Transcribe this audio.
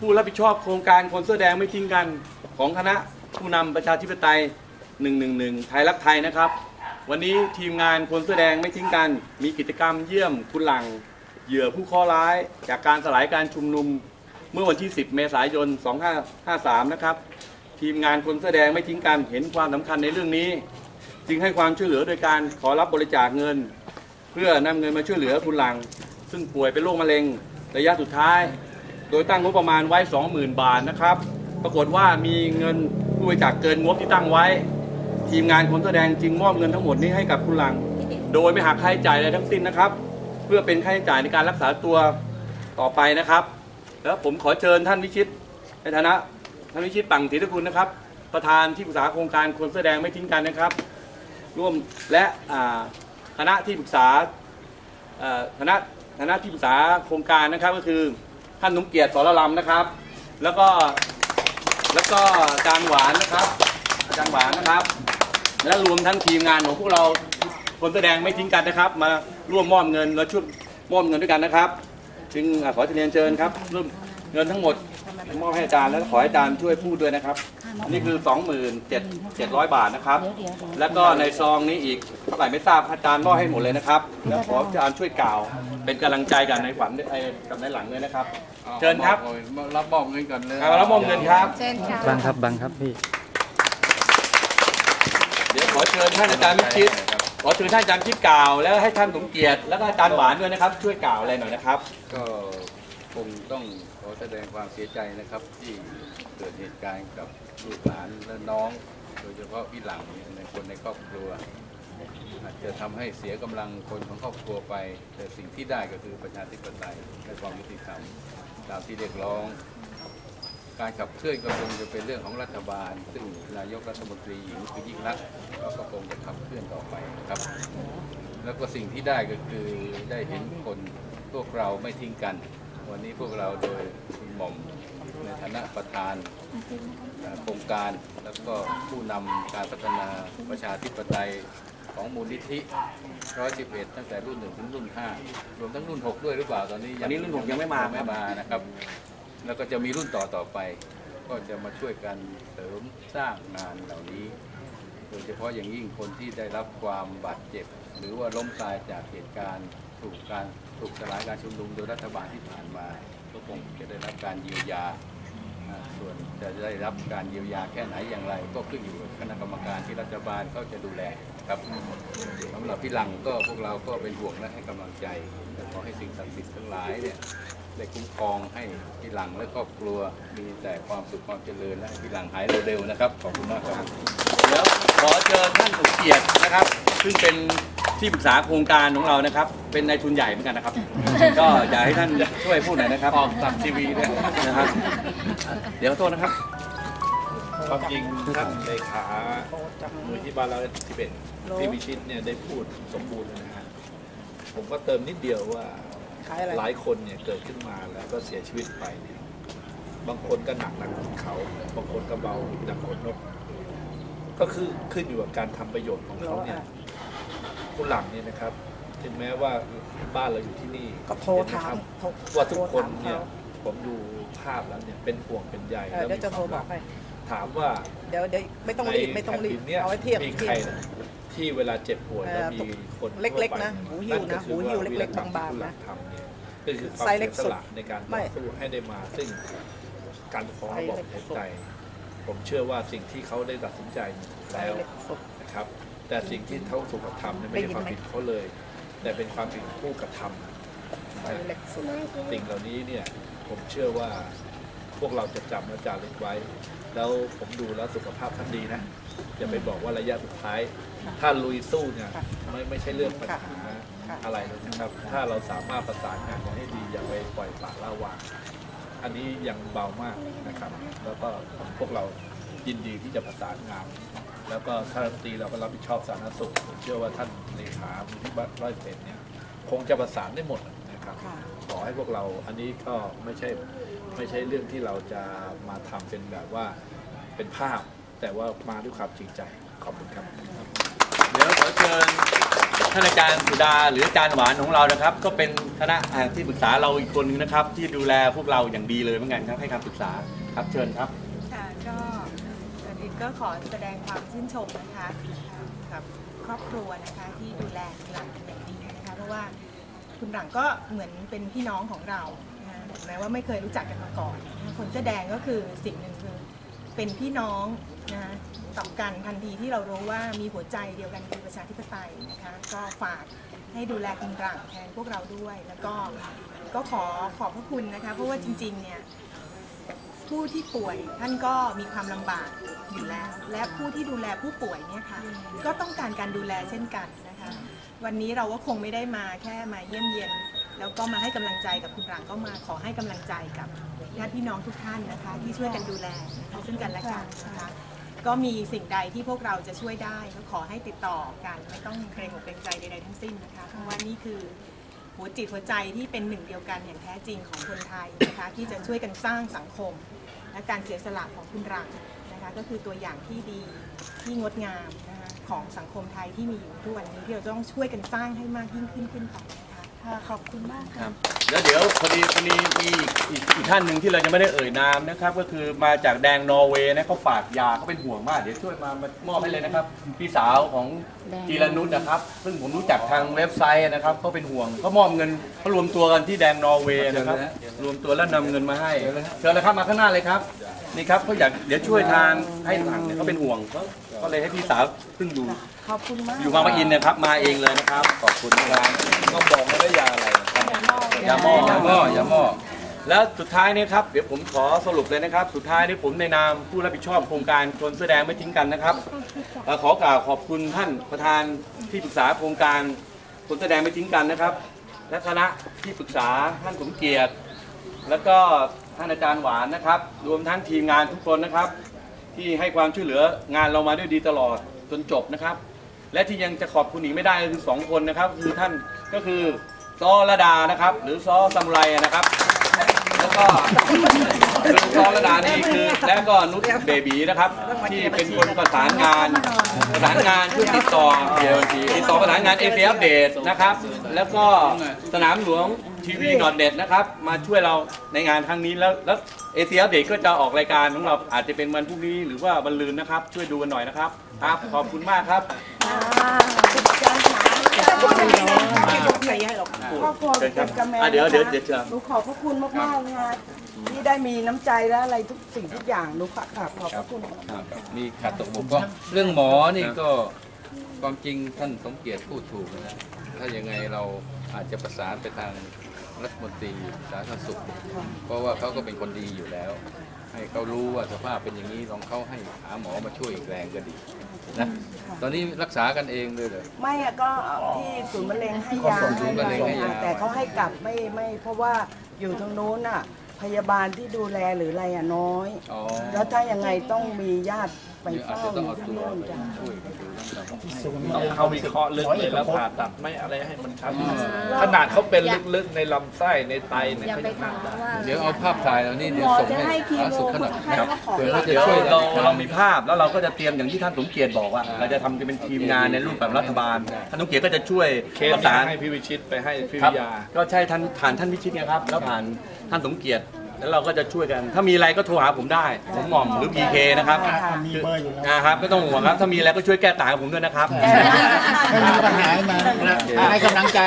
ผู้รับผิดชอบโครงการคนเสื้อแดงไม่ทิ้งกันของคณะผู้นำประชาธิปไตย 111 ไทยรักไทยนะครับ วันนี้ทีมงานคนเสื้อแดงไม่ทิ้งกัน มีกิจกรรมเยี่ยมคุณหลัง เหยื่อผู้ข้อร้าย จากการสลายการชุมนุมเมื่อวันที่ 10 เมษายน 2553 นะครับ ทีมงานคนเสื้อแดงไม่ทิ้งกันเห็นความสำคัญในเรื่องนี้ จึงให้ความช่วยเหลือโดยการขอรับบริจาคเงิน เพื่อนำเงินมาช่วยเหลือคุณหลัง ซึ่งป่วยเป็นโรคมะเร็งระยะสุดท้าย โดยตั้งงบประมาณไว้ 20,000 บาทนะครับ ปรากฏว่ามีเงินผู้บริจาคเกินงบที่ตั้งไว้ ทีมงานคนแสอแดงจึงมอบเงินทั้งหมดนี้ให้กับคุณหลัง โดยไม่หักค่าใช้จ่ายอะไรทั้งสิ้นนะครับ เพื่อเป็นค่าใช้จ่ายในการรักษาตัวต่อไปนะครับ แล้วผมขอเชิญท่านวิชิต ในฐานะท่านวิชิตปังศรีตะคุณนะครับ ประธานที่ปรึกษาโครงการคนแสอแดงไม่ทิ้งกันนะครับ ร่วมและอ่าคณะที่ปรึกษาอ่อคณะคณะที่ปรึกษาโครงการนะครับก็คือ ท่านนุ่มเกียรติสรลำนะครับ แล้วก็แล้วก็อาจารย์หวานนะครับ อาจารย์หวานนะครับ และรวมทั้งทีมงานของพวกเราคนแสดงไม่ทิ้งกันนะครับ มาร่วมมอบเงินและช่วยมอบเงินด้วยกันนะครับ จึงขอเรียนเชิญครับร่วมเงินทั้งหมดมอบให้อาจารย์และขอให้อาจารย์ช่วยพูดด้วยนะครับ นนี่คือ 27,700 บาทนะครับแล้วก็ในซองนี้อีกเท่าไหร่ไม่ทราบอาจารย์มอบให้หมดเลยนะครับแล้วขออาจารย์ช่วยกล่าว เป็นกำลังใจกันในฝันไอ้กับในหลังด้วยนะครับ เชิญครับรับมอบเงินก่อนเลย เอาแล้วมอบเงินครับ เชิญค่ะบังครับบังครับพี่ เดี๋ยวขอเชิญท่านอาจารย์วิชิตขอเชิญท่านอาจารย์คิดกล่าวแล้วให้ท่านสมเกียรติแล้วก็อาจารย์หวานด้วยนะครับ ช่วยกล่าวอะไรหน่อยนะครับ ก็คงต้องข ขอแสดงความเสียใจนะครับที่เกิดเหตุการณ์กับลูกหลานและน้อง โดยเฉพาะพี่หลังในคนในครอบครัว อาจจะทำให้เสียกำลังคนของครอบครัวไป แต่สิ่งที่ได้ก็คือประชาธิปไตยและความยุติธรรมตามที่เรียกร้อง การขับเคลื่อนก็คงจะเป็นเรื่องของรัฐบาล ซึ่งนายกรัฐมนตรีหญิงคือยิ่งรักก็คงจะขับเคลื่อนต่อไปนะครับ แล้วก็สิ่งที่ได้ก็คือได้เห็นคนพวกเราไม่ทิ้งกัน วันนี้พวกเราโดยคุณหม่อมในฐานะประธานเอ่อโครงการแล้วก็ผู้นำการพัฒนาประชาธิปไตยของมูลนิธิ 111 ตั้งแต่รุ่น 1 ถึงรุ่น 5 รวมทั้งรุ่น 6 ด้วยหรือเปล่าตอนนี้อันนี้รุ่นหกยังไม่มาไม่มานะครับ แล้วก็จะมีรุ่นต่อต่อไป ก็จะมาช่วยกันเสริมสร้างงานเหล่านี้ โดยเฉพาะอย่างยิ่งคนที่ได้รับความบาดเจ็บ หรือว่าล้มตายจากเหตุการณ์ ถูกการถูกสลายการชุมนุมโดยรัฐบาลที่ผ่านมา ก็คงจะได้รับการเยียวยา ส่วนจะได้รับการเยียวยาแค่ไหนอย่างไร ก็ขึ้นอยู่กับคณะกรรมการที่รัฐบาลเขาจะดูแลครับสำหรับพี่หลังก็พวกเราก็เป็นห่วงและให้กำลังใจและขอให้สิ่งศักดิ์สิทธิ์ทั้งหลายเนี่ยได้คุ้มครองให้พี่หลังและครอบครัวมีแต่ความสุขความเจริญและพี่หลังหายเร็วๆนะครับขอบคุณมากครับแล้วขอเชิญท่านสมเกียรตินะครับ ซึ่งเป็น ที่ปรึกษาโครงการของเรานะครับ เป็นนายทุนใหญ่เหมือนกันนะครับ ก็อยากให้ท่านช่วยพูดหน่อยนะครับออกตัดทีวีด้วยนะครับ เดี๋ยวขอโทษนะครับ ความจริงท่านเลขามูลที่บาลาทิเบตพี่วิชิตเนี่ยได้พูดสมบูรณ์นะฮะผมก็เติมนิดเดียวว่าหลายคนเนี่ยเกิดขึ้นมาแล้วก็เสียชีวิตไปเนี่ยบางคนก็หนักหนักขนเขาบางคนก็เบาดังขนนก ก็คือขึ้นอยู่กับการทำประโยชน์ของเขาเนี่ย ผู้หลังเนี่ยนะครับ ถึงแม้ว่าบ้านเราอยู่ที่นี่ก็โทรเห็นไหถามครับโทรว่าทุกคนโทรถามเนี่ยเขาผมดูภาพแล้วเนี่ยเป็นห่วงเป็นใยเออเดี๋ยวจะโทรบอกให้ถามว่า เดี๋ยวเดี๋ยวไม่ต้องรีบไม่ต้องรีบในแผ่นดินเนี่ยเอาไว้เทียบมีเทีใครยบนะที่เวลาเจ็บป่วยแล้วเออมีคนเล็กๆนะทั่วไปหูหิวนะก็คือหูหิวาเล็กๆวีรกรรมบางๆที่นะคุณหลังทำเนี่ยก็คือความไซส์เล็เสีกยสุสดละในการไม่ต่อสู้ให้ได้มา ซึ่งการปกครองระบบเห็นใจ ผมเชื่อว่าสิ่งที่เขาได้ตัดสินใจแล้วเล็กสุดนะครับ แต่สิ่งที่เขาถูกกระทำเนี่ยไม่ได้ใช่ยินความไหมผิดเขาเลย แต่เป็นความผิดของผู้กระทำนะไซฮะส์เล็กสุดสิ่งเหล่านี้เนี่ยผมเชื่อว่าพวกเราจะจำและจารึกไว้ แล้วผมดูแล้วสุขภาพท่านดีนะอย่าไปบอกว่าระยะสุดท้าย ถ้าลุยสู้เนี่ยค่ะไม่ไม่ใช่เรื่องปัญหาค่ะอะไรเลยนะครับ ถ้าเราสามารถประสานงานกันให้ดีอย่าไปปล่อยปละละวางอันนี้ยังเบามากนะครับ แล้วก็พวกเรายินดีที่จะประสานงาน แล้วก็ท่านรัฐมนตรีเราก็รับผิดชอบสาธารณสุขผมเชื่อว่าท่านเลขามูลที่ร้อยเป็นเนี่ยคงจะประสานได้หมดนะครับค่ะขอให้พวกเราอันนี้ก็ไม่ใช่ไม่ใช่เรื่องที่เราจะมาทำเป็นแบบว่าเป็นภาพ แต่ว่ามาด้วยความจริงใจขอบคุณครับ เดี๋ยวขอเชิญท่านอาจารย์สุดาหรืออาจารย์หวานของเรานะครับ ก็เป็นคณะอ่าที่ปรึกษาเราอีกคนนึงนะครับ ที่ดูแลพวกเราอย่างดีเลยเหมือนกันครับให้คำปรึกษาครับเชิญครับค่ะก็ ก็ขอแสดงความชื่นชมนะคะกับครอบครัวนะคะที่ดูแลคุณหลังเป็นอย่างดีนะคะเพราะว่าคุณหลังก็เหมือนเป็นพี่น้องของเราแม้ว่าไม่เคยรู้จักกันมาก่อนคนแสอแดงก็คือสิ่งหนึ่งคือเป็นพี่น้องนะต่อกันทันทีที่เรารู้ว่ามีหัวใจเดียวกันคือประชาธิปไตยนะคะก็ฝากให้ดูแลคุณหลังแทนพวกเราด้วย แล้วก็ก็ขอขอบพระคุณนะคะ เพราะว่าจริงๆเนี่ย ผู้ที่ป่วยท่านก็มีความลำบากอยู่แล้ว และผู้ที่ดูแลผู้ป่วยเนี่ยค่ะก็ต้องการการดูแลเช่นกันนะคะ วันนี้เราก็คงไม่ได้มาแค่มาเยี่ยมเยียนแล้วก็มาให้กำลังใจกับคุณหลังก็มาขอให้กำลังใจกับญาติพี่น้องทุกท่านนะคะ ที่ช่วยกันดูแลนะคะซึ่งกันและกันนะคะก็มีสิ่งใดที่พวกเราจะช่วยได้ก็ขอให้ติดต่อกันไม่ต้องเกรงอกเกรงใจใดๆทั้งสิ้นนะคะเพราะว่านี่คือหัวจิตหัวใจที่เป็นหนึ่งเดียวกันอย่างแท้จริงของคนไทยนะคะที่จะช่วยกันสร้างสังคม และการเสียสละของคุณรังนะคะก็คือตัวอย่างที่ดีที่งดงามนะคะของสังคมไทยที่มีอยู่ทุกวันนี้ที่เราต้องช่วยกันสร้างให้มากยิ่งขึ้นขึ้นไป คะค่ะขอบคุณมากคค่ะรับแล้วเดี๋ยวพอดีพอดีมีอีกอีกท่านหนึ่งที่เรายังไม่ได้เอ่ยนามนะครับ ก็คือมาจากแดงนอร์เวย์นะเขาฝากยาเขาเป็นห่วงมาก เดี๋ยวช่วยมามามอบให้เลยนะครับ พี่สาวของจีรนุชนะครับ ซึ่งผมรู้จักทางเว็บไซต์นะครับเขาเป็นห่วงเขามอบเงินเขารวมตัวกันที่แดงนอร์เวย์นะครับ รวมตัวแล้วนำเงินมาให้เชิญเลยครับมาข้างหน้าเลยครับนี่ครับเขาอยากเดี๋ยวช่วยทางให้หลังเนี่ยเขาเป็นห่วงเขา ก็เลยให้พี่สาวซึ่งอยู่ขอบคุณมากอยู่บางปะอินนะครับมาเองเลยนะครับ ขอบคุณครับต้องบอกนะว่ายาอะไรนะครับยาหม้ออย่าหม้ออย่าหม้อแล้วสุดท้ายเนี่ยครับเดี๋ยวผมขอสรุปเลยนะครับ สุดท้ายนี่ผมในนามผู้รับผิดชอบโครงการคนเสื้อแดงไม่ทิ้งกันนะครับเอ่อขอกล่าวขอบคุณท่านประธานที่ปรึกษาโครงการคนเสื้อแดงไม่ทิ้งกันนะครับ และคณะที่ปรึกษาท่านสมเกียรติ แล้วก็ท่านอาจารย์หวานนะครับ รวมทั้งทีมงานทุกคนนะครับ ที่ให้ความช่วยเหลืองานเรามาด้วยดีตลอดจนจบนะครับ และที่ยังจะขอบคุณอีกไม่ได้ก็คือสองคนนะครับ คือท่านก็คือซอระดานะครับ หรือซอซามูไรนะครับ แล้วก็คือซอระดานี่คือแล้วก็นุชเบบีนะครับ ที่เป็นคนประสานงานประสานงานช่วยติดต่อติดต่อประสานงานเอเอัปเดตนะครับ แล้วก็สนามหลวงทีวีดอทเน็ตนะครับ มาช่วยเราในงานครั้งนี้แล้วแล้วเอเอัปเดตก็จะออกรายการของเราอาจจะเป็นวันพรุ่งนี้หรือว่าวันลืนนะครับ ช่วยดูกันหน่อยนะครับครับขอบคุณมากครับใครให้หรอกครอบครัวเชิญครับกับแม่อะเดี๋ยวเดี๋ยวนะคะเดี๋ยวเชิญหนูขอบพระคุณมากๆนะคะที่ได้มีน้ำใจและอะไรทุกสิ่งทุกอย่างหนูขอบขอบพระคุณมีขาดตกบกพร่องเรื่องหมอนี่ก็ความจริงท่านสมเกียรติพูดถูกนะ ถ้ายังไงเราอาจจะประสานไปทางรัฐมนตรีสาธารณสุข เพราะว่าเขาก็เป็นคนดีอยู่แล้ว ให้เขารู้ว่าสภาพเป็นอย่างนี้ลองเขาให้หาหมอมาช่วยอีกแรงก็ดีนะตอนนี้รักษากันเองเลยเหรอ ไม่อะก็ที่ศูนย์มะเร็งให้ยาศูนย์มะเร็งให้ยา แต่เขาให้กลับไม่ไม่เพราะว่าอยู่ทางโน้นน่ะพยาบาลที่ดูแลหรืออะไรอะน้อย อ๋อ แล้วถ้ายังไงต้องมีญาติ ไปเดี๋ยวอาจเฝ้าจะอต้องยู่เอาที่ตัวโน่นไปจ้ะช่วยกันดูตั้งแต่ต้องเข้าวิเคราะห์ลึกเลยแล้วผ่าตัดไม่อะไรให้มันชัดขนาดเขาเป็นลึกๆในลำไส้ในไตเนี่ยเขายังทำได้เดี๋ยวเอาภาพถ่ายแล้วนี่หเดี๋มยวอส่งจะให้ให้คีสาธารณโมสุขคขนนาดไข้ครับก็ขอเผื่อเขาจะเดี๋ยวช่วยเราเรามีภาพแล้วเราก็จะเตรียมอย่างที่ท่านสมเกียรติบอกว่า เราจะทำจะเป็นทีมงานในรูปแบบรัฐบาลท่านสมเกียรติก็จะช่วยเคสประนี้สานให้พี่วิชิตไปให้พี่ครัวิบยา ก็ใช่ท่านผ่านท่านวิชิตไงครับ แล้วผ่านท่านสมเกียรติ แล้วเราก็จะช่วยกัน ถ้ามีอะไรก็โทรหาผมได้ ผมหม่อมหรือพีเคนะครับมีเบอร์อยู่นะครับไม่ต้องห่วงครับ ถ้ามีอะไรก็ช่วยแก้ต่างให้ผมด้วยนะครับ ไม่มีปัญหามาให้กำลังใจ